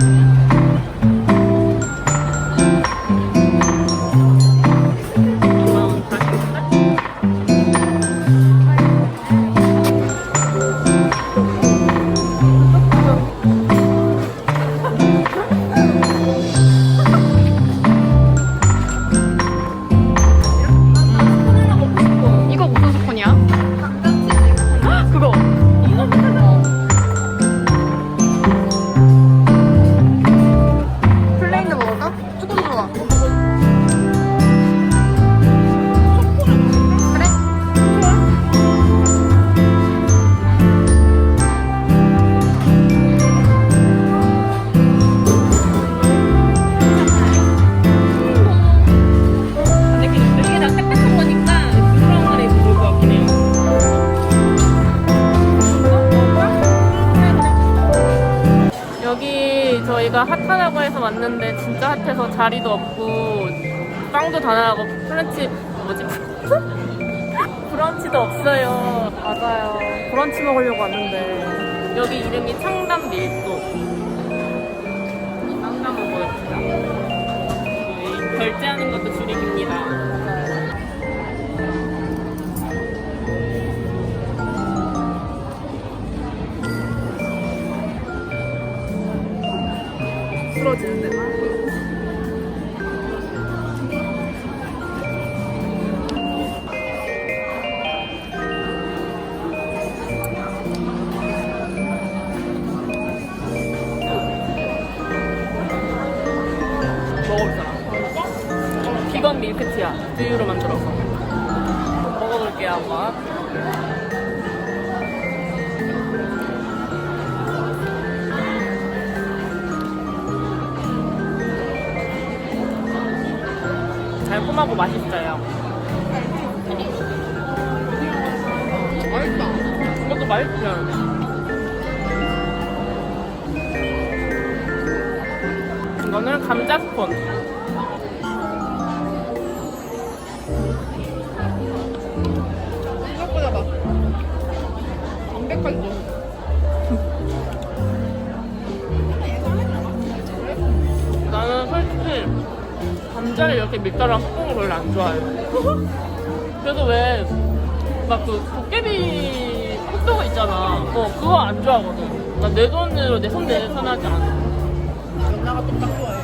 이거 여기 저희가 핫하다고 해서 왔는데 진짜 핫해서 자리도 없고 빵도 다 나가고 프렌치 뭐지? 브런치도 없어요. 맞아요. 브런치 먹으려고 왔는데 여기 이름이 창담 밀도. 빵 한번 보여주세요. 이 결제하는 것도 줄이 깁니다. 비건 밀크티야. 두유로 만들어서. 먹어볼게요, 한번. 달콤하고 맛있어요. 맛있다. 이것도 맛있어요. 이거는 감자 스콘. 담백하게 나는 솔직히 감자를 이렇게 밀가루랑 섞은 걸 별로 안 좋아해. 그래서 왜 막 그 도깨비 핫도그 있잖아. 어 그거 안 좋아하거든. 나 내 돈으로 내 손 내산하지 않아. 연나가 또딱 좋아해.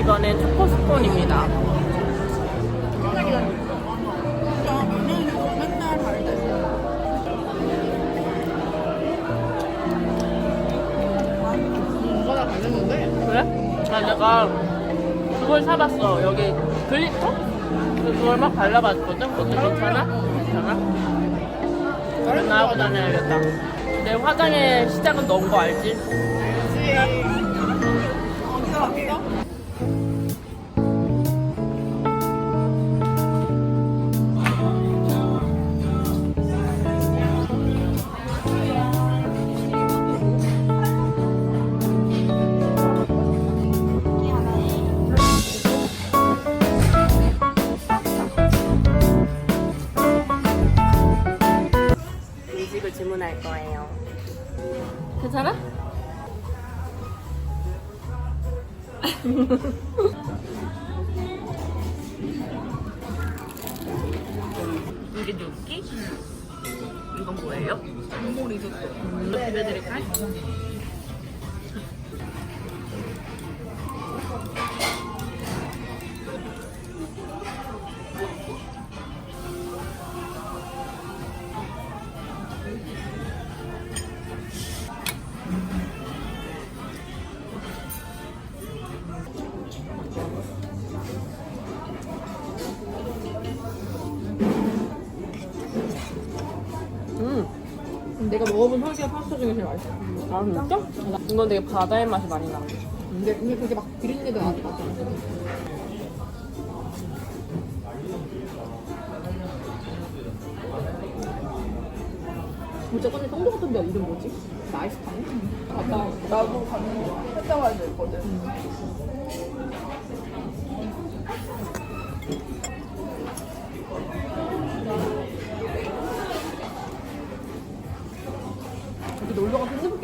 이번엔 초코 스콘입니다. 내가 그걸 사봤어. 여기 글리터? 그걸 막 발라봤거든. 그것도 괜찮아? 괜찮아? 나하고 다녀야겠다. 내 화장의 시작은 넌거 알지? 거지. 주문할 거예요. 괜찮아? 이게 뇨끼? 이건 뭐예요? 국물 리조또. 비벼드릴까요? 내가 먹어본 설기가 파스타 중에 제일 맛있어. 아 진짜? 이건 되게 바다의 맛이 많이 나. 근데, 근데 그게 막 비린내도 나지 않아. 진짜 근데 성도 같은 데 이름 뭐지? 나이스타임? 아, 나, 나도 거 했다가 있거든.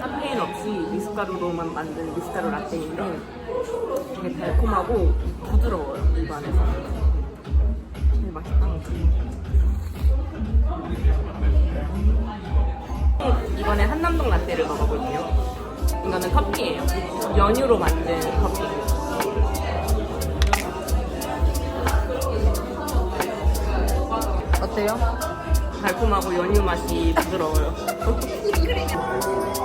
카페인 없이 미숫가루로만 만든 미숫가루 라떼인데 되게 달콤하고 부드러워요 입안에서. 되게 맛있다. 이번에 한남동 라떼를 먹어볼게요. 이거는 커피예요. 연유로 만든 커피예요 어때요? 달콤하고 연유 맛이 부드러워요